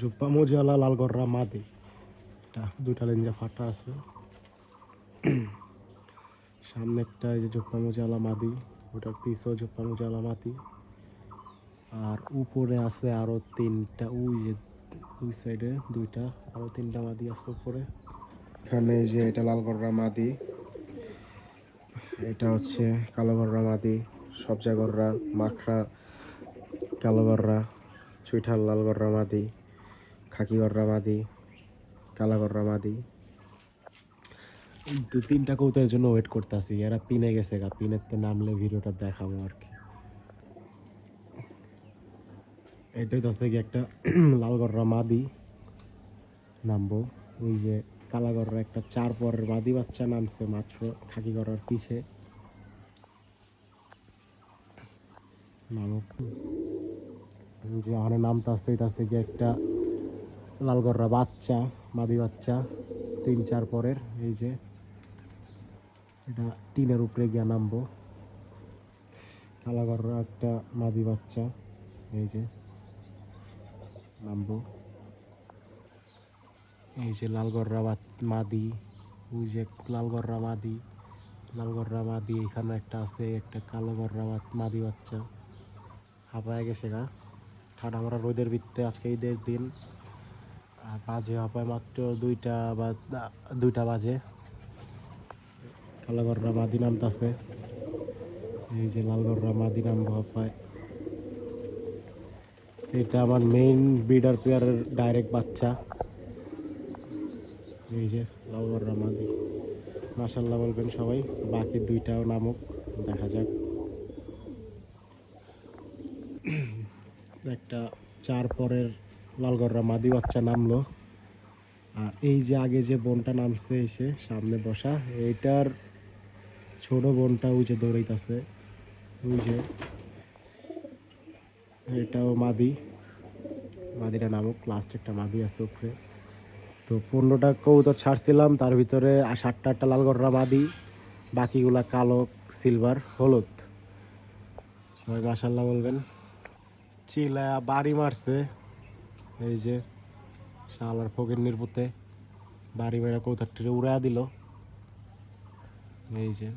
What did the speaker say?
জুব্বা মজিয়ালা লালগড়রা মাদি। এটা দুইটা লেঞ্জা ফাটা আছে। সামনে একটা যে জুব্বা মজিয়ালা মাদি ওটার পিছও জুব্বা মজিয়ালা মাদি আর উপরে আছে আরও তিনটা, ওই যে ওই সাইডে দুইটা, আরও তিনটা মাদি আছে উপরে। এখানে যে এটা লালগড়রা মাদি, এটা হচ্ছে কালোগড়রা মাদি সবজাগররা মাখরা কালোগড়রা চুইঠাল লালগড়রা মাদি খাকিগড়রা মাদি কালাগড়রা মাদি। দু, তিনটা কৌতের জন্য ওয়েট করতেছি। এরা পিনে গেছে গা, পিনের তো নামলে ভিডিওটা দেখাবো আর কি। এটাই তো হচ্ছে কি একটা লালগড়রা মাদি নামবো। ওই যে কালাগড়রা একটা চার পরের মাদি বাচ্চা নামছে মাত্র খাকি করার পিছে। নামক। যে আমার নামটা আছে এটা আছে কি একটা লালগড়রা বাচ্চা, মাদি বাচ্চা তিন চার পরের, এই যে। এটা টিনের উপরে গিয়ে নামবো। কালাগড়রা একটা মাদি বাচ্চা, এই যে নামবো। এই যে লালগড়রা বাচ- মাদি, ওই যে লালগড়রা মাদি লালগড়রা মাদি, এখানে একটা আছে, একটা কালোগড়রা বা- মাদি বাচ্চা। হাঁপায় গেছে গা। ঠান্ডা মারা রোদের ভিত্তে আজকে ঈদের দিন। আর বাজে হাঁপায় মাত্র দুইটা বা, দুইটা বাজে। কালোগড়রা মাদি নামতাছে। এই যে লালগড়রা মাদি নামবো হাঁপায় এটা আমার মেইন ব্রিডার পেয়ারের ডাইরেক্ট বাচ্চা। এই যে লালগড়রা মাদি। মাসাল্লাহ বলবেন সবাই, বাকি দুইটাও নামক, দেখা যাক। একটা চার পরের লালগড়রা মাদি বাচ্চা নামলো। আর এই যে আগে যে বোনটা নামছে এসে সামনে বসা, এইটার ছোট বোনটা ওই যে দৌড়াইতেছে, ওই যে এটাও মাদি মাদিটা নামক লাস্ট একটা মাদি আছে উপরে। তো পনেরোটা কৌতর ছাড়ছিলাম, তার ভিতরে সাতটা আটটা লালগড়রা মাদি, বাকিগুলা কালো সিলভার হলুদ। সবাই মাসাল্লাহ বলবেন। চিলা বাড়ি মারছে, এই যে শালার ফকির নির্পুতে বাড়ি মেরা কৌতারটিরে উড়া দিল। এই যে